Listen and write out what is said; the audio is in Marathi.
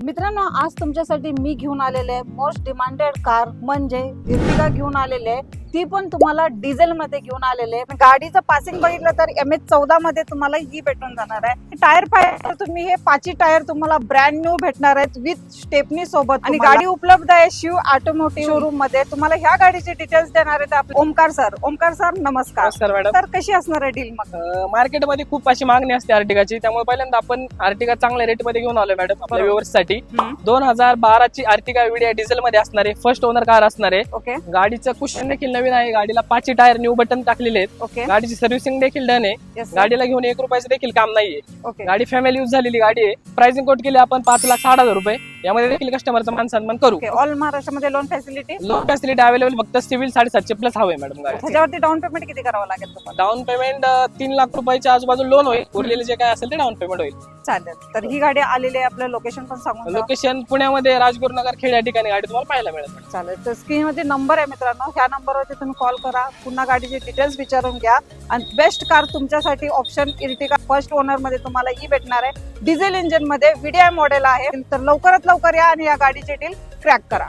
मित्रांनो आज तुमच्यासाठी मी घेऊन आलेले मोस्ट डिमांडेड कार म्हणजे इर्टिगा घेऊन आलेले आहे ती पण तुम्हाला डिझेल मध्ये घेऊन आलेले आहे. गाडीचं पासिंग बघितलं तर एम एच चौदा मध्ये तुम्हाला ही भेटून जाणार आहे. टायर पाहिजे तुम्ही हे पाचही टायर तुम्हाला ब्रँड न्यू भेटणार आहेत विथ स्टेपनी सोबत आणि गाडी उपलब्ध आहे शिव ऑटोमोटिव्ह शोरूममध्ये. तुम्हाला ह्या गाडीचे डिटेल्स देणार आहेत आपले. ओमकार सर ओमकार सर नमस्कार. नमस्कार मॅडम तर कशी असणार आहे डील मग? मार्केटमध्ये खूप अशी मागणी असते आर्टिकाची. त्यामुळे पहिल्यांदा आपण आर्टिका चांगल्या रेटमध्ये घेऊन आलो मॅडम आपल्या बरोबर. व्ह्युअर्ससाठी. दोन हजार बाराची आर्टिका विडिया डिझेल मध्ये असणार आहे. फर्स्ट ओनर कार असणार आहे. ओके गाडीचं कुशन देखील नवीन आहे गाडीला पाचही टायर न्यू बटन टाकलेले आहेत. ओके गाडीची सर्व्हिसिंग देखील डन आहे. येस गाडीला घेऊन एक रुपयाचं देखील काम नाहीये. ओके गाडी फॅमिली युज झालेली गाडी आहे. प्राइसिंग कोट केली आपण पाच लाख साठ हजार रुपये. यामध्ये देखील कस्टमरचं मान सन्मान करू. ऑल महाराष्ट्रामध्ये loan facility loan facility available फक्त सिव्हिल साडेसातशे प्लस हवे मॅडम गाडी त्याच्यावरती डाऊन पेमेंट किती करावं लागेल तुम्हाला? डाऊन पेमेंट तीन लाख रुपयाच्या आजूबाजू लोन होईल. उरलेले जे काय असेल ते डाऊन पेमेंट होईल. चालेल. तर ही गाडी आलेली आहे आपलं लोकेशन पण सांगून द्या. लोकेशन पुण्यामध्ये राजगुरुनगर खेड या ठिकाणी गाडी तुम्हाला पाहायला मिळेल. चालेल. तर स्क्रीन मध्ये नंबर आहे मित्रांनो. ह्या नंबरवरती तुम्ही कॉल करा. पुन्हा गाडीचे डिटेल्स विचारून घ्या. आणि बेस्ट कार तुमच्यासाठी ऑप्शन इर्टिगा फर्स्ट ओनरमध्ये तुम्हाला ही भेटणार आहे. डिझेल इंजिनमध्ये व्हीडीआय मॉडेल आहे. तर लवकरात लवकर या आणि या गाडीचे डील क्रॅक करा.